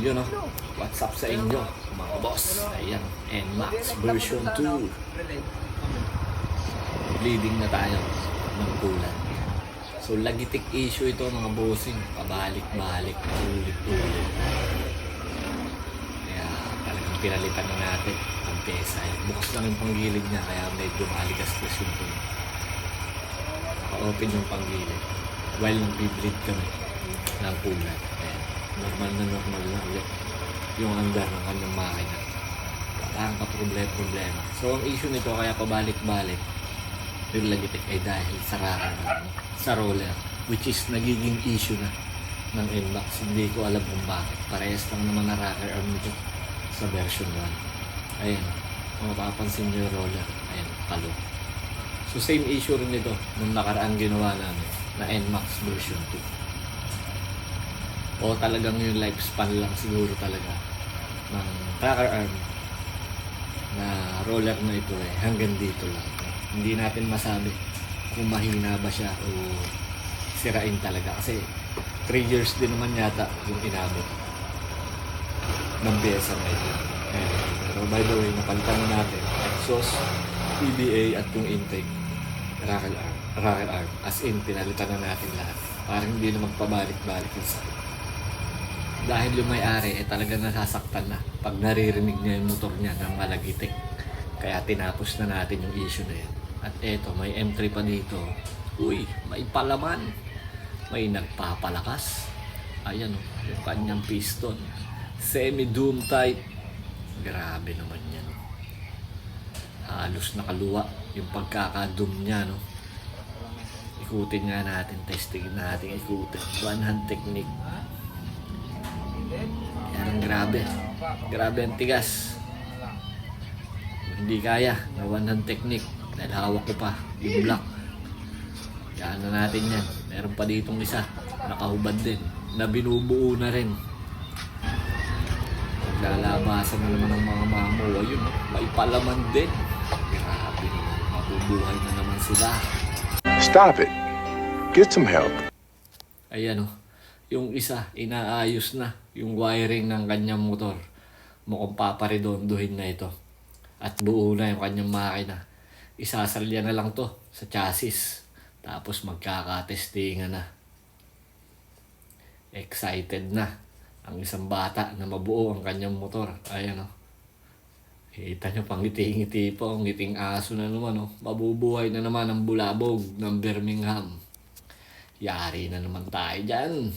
Yun o, what's up sa inyo mga boss? Ayan, NMAX version 2. Bleeding na tayo ng kulan. So lagitik issue ito mga bossing. Pabalik-balik, ulit-ulit. Kaya talagang pinalitan na natin ang pesa. Bukas lang yung panggilid niya kaya medyo maligas-gas yung. Naka-open yung panggilid. While nag-bleed kami ng kulan. Ayan. Normal na normal na ulit yung andar ng kanyang makina. Walang ka problema-problema. So ang issue nito kaya pabalik-balik yung lagitik ay dahil sa rocker na, sa roller which is nagiging issue na ng NMAX. Hindi ko alam kung bakit. Parehas lang naman na rocker arm nito sa version 1. Ayan. Kung mapapansin nyo yung roller. Ayan, palo. So same issue rin nito nung nakaraan ginawa namin na NMAX version 2. O talagang yung lifespan lang siguro talaga ng rocker arm na roller na ito eh hanggang dito lang. Hindi natin masabi kung mahina ba siya o sirain talaga kasi 3 years din naman yata yung inabot ng pyesa na ito. Pero by the way, napalitan na natin exhaust, PBA at yung intake rocker arm, arm. As in, pinalitan na natin lahat. Parang hindi na magpabalik-balik yung sakit. Dahil yung may-ari, eh talaga nasasaktan na pag naririnig niya yung motor niya ng malagitik. Kaya tinapos na natin yung issue na yan. At eto, may M3 pa dito. Uy, may palaman. May nagpapalakas. Ayan o, yung kanyang piston. Semi-doom type. Grabe naman yan. oh. Halos nakaluwa yung pagkakadoom niya, no? Ikutin nga natin, testing natin, ikutin. One hand technique. Grabe. Grabe ang tigas. Hindi kaya na one hand technique. Dahil hawak ko pa yung block. Yan na natin yan. Meron pa ditong isa. Nakahubad din. Na binubuo na rin. Naglalabasan na naman ng mga mamo. Ayun, may palaman din. Grabe. Mabubuhay na naman sila. Stop it. Get some help. Ayan o. Yung isa, inaayos na yung wiring ng kanyang motor. Mukhang paparedondohin na ito. At buo na yung kanyang makina. Isasalya na lang to sa chassis. Tapos magkakatestingan na. Excited na ang isang bata na mabuo ang kanyang motor. Ayan o. Kita nyo, pangiti-ngiti po, ang ngiting aso na naman, oh. Mabubuhay na naman ang bulabog ng Birmingham. Yari na naman tayo dyan.